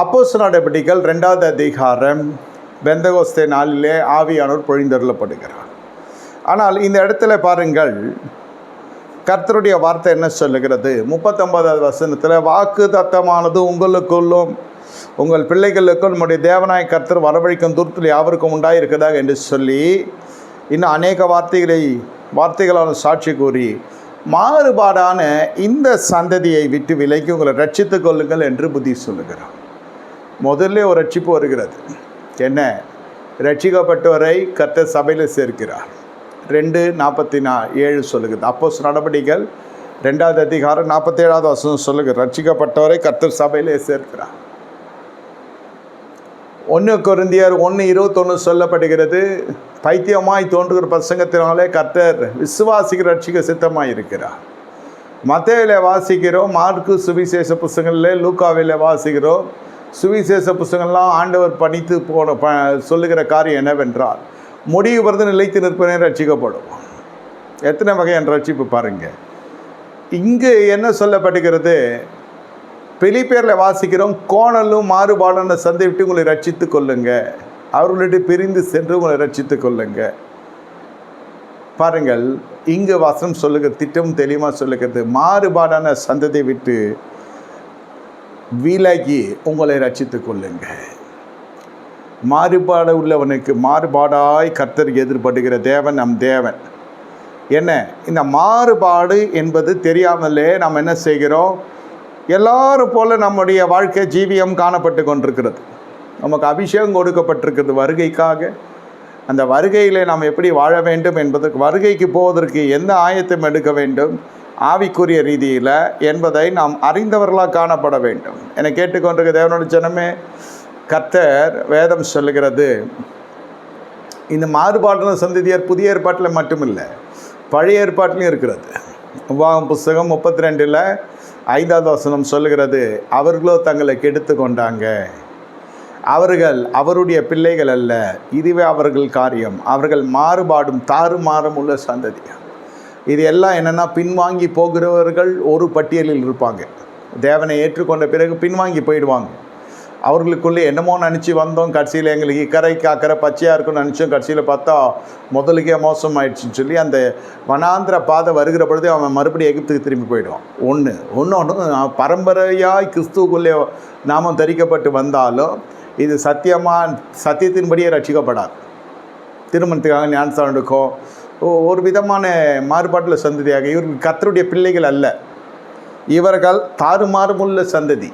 அப்போஸ் நடவடிக்கைகள் ரெண்டாவது அதிகாரம் பெந்தகோஸ்தே நாளிலே ஆவியானோர் பொழிந்தருளப்படுகிறார். ஆனால் இந்த இடத்துல பாருங்கள் கர்த்தருடைய வார்த்தை என்ன சொல்லுகிறது? முப்பத்தொன்பதாவது வசனத்தில் வாக்கு தத்தமானது உங்களுக்குள்ளும் உங்கள் பிள்ளைகளுக்கும் நம்முடைய தேவநாயக கர்த்தர் வரவழைக்கும் தூரத்தில் யாவருக்கும் உண்டாயிருக்கிறதாக என்று சொல்லி இன்னும் அநேக வார்த்தைகளை வார்த்தைகளான சாட்சி கூறி மாறுபாடான இந்த சந்ததியை விட்டு விலக்கி உங்களை ரட்சித்துக் கொள்ளுங்கள் என்று புத்தி சொல்லுகிறார். முதல்ல ஒரு ரட்சிப்பு வருகிறது. என்ன? ரட்சிக்கப்பட்டவரை கர்த்தர் சபையில் சேர்க்கிறார். ரெண்டு நாற்பத்தி நா ஏழு சொல்லுகிறது. அப்போஸ் நடவடிக்கைகள் ரெண்டாவது அதிகாரம் நாற்பத்தேழாவது வசனம் சொல்லுங்க ரட்சிக்கப்பட்டவரை கர்த்தர் சபையிலே சேர்க்கிறார். ஒன்று கொருந்தியர் ஒன்று இருபத்தொன்று சொல்லப்படுகிறது. பைத்தியமாய் தோன்றுகிற பிரசங்கத்தினாலே கர்த்தர் விசுவாசிக்கு ரட்சிக்க சித்தமாக இருக்கிறார் மத்தையில் வாசிக்கிறோம். மார்க்கு சுவிசேஷ புஸ்தங்களில் லூக்காவில் வாசிக்கிறோம். சுவிசேஷ புஸ்தகங்கள்லாம் ஆண்டவர் பணித்து போன ப சொல்லுகிற காரியம் என்னவென்றால் முடிவு பிறந்து நிலைத்து நிற்பனே ரட்சிக்கப்படும். எத்தனை வகையான ரட்சிப்பு பாருங்கள் இங்கு என்ன சொல்லப்படுகிறது? பெலிப்பேரில் வாசிக்கிறோம் கோணலும் மாறுபாடான சந்தை விட்டு உங்களை ரட்சித்து கொள்ளுங்க. அவர்களிட்டு பிரிந்து சென்று உங்களை ரட்சித்து கொள்ளுங்க. பாருங்கள் இங்கு வாசனம் சொல்லுகிற திட்டம் தெளிவாக சொல்லுகிறது மாறுபாடான சந்ததியை விட்டு விலகி உங்களை ரட்சித்து கொள்ளுங்க மாறுபாடு உள்ளவனுக்கு மாறுபாடாய் கர்த்தர் எதிர்படுகிற தேவன் நம் தேவன். என்ன? இந்த மாறுபாடு என்பது தெரியாமலே நாம் என்ன செய்கிறோம்? எல்லாரும் போல நம்முடைய வாழ்க்கை ஜீவியம் காணப்பட்டு கொண்டிருக்கிறது. நமக்கு அபிஷேகம் கொடுக்கப்பட்டிருக்கிறது வருகைக்காக. அந்த வருகையில் நாம் எப்படி வாழ வேண்டும் என்பதற்கு வருகைக்கு போவதற்கு எந்த ஆயத்தம் எடுக்க வேண்டும்? ஆவிக்குரிய ரீதியில் என்பதை நாம் அறிந்தவர்களாக காணப்பட வேண்டும். என கேட்டுக்கொண்டிருக்க தேவனோட ஜனமே கர்த்தர் வேதம் சொல்லுகிறது இந்த மாறுபாடான சந்ததியார் புதிய ஏற்பாட்டில் மட்டுமில்லை பழைய ஏற்பாட்டிலையும் இருக்கிறது. உபாகம் புஸ்தகம் முப்பத்தி ரெண்டில் ஐந்தாவது வசனம் சொல்லுகிறது அவர்களோ தங்களை கெடுத்து கொண்டாங்க. அவர்கள் அவருடைய பிள்ளைகள் அல்ல இதுவே அவர்கள் காரியம். அவர்கள் மாறுபாடும் தாறுமாறும் உள்ள சந்ததியாக இது எல்லாம் என்னென்னா பின்வாங்கி போகிறவர்கள் ஒரு பட்டியலில் இருப்பாங்க. தேவனை ஏற்றுக்கொண்ட பிறகு பின்வாங்கி போயிடுவாங்க. அவர்களுக்குள்ளே என்னமோ நினச்சி வந்தோம். கடைசியில் எங்களுக்கு இக்கரைக்கு அக்கறை பச்சையாக இருக்கும்னு நினச்சோம். கடைசியில் பார்த்தா முதலுக்கே மோசம் ஆயிடுச்சுன்னு சொல்லி அந்த வனாந்திர பாதை வருகிற பொழுது அவன் மறுபடியும் எகிப்துக்கு திரும்பி போயிடுவான். ஒன்று ஒன்று பரம்பரையாய் கிறிஸ்துவுக்குள்ளே நாமம் தரிக்கப்பட்டு வந்தாலும் இது சத்தியமாக சத்தியத்தின்படியே ரட்சிக்கப்படாது. திருமணத்துக்காக ஞானஸ்தானம் எடுக்கும். ஒரு விதமான மாறுபாட்டில் சந்ததியாக இவர்கள் கத்தருடைய பிள்ளைகள் அல்ல. இவர்கள் தாறுமாறுமுள்ள சந்ததி.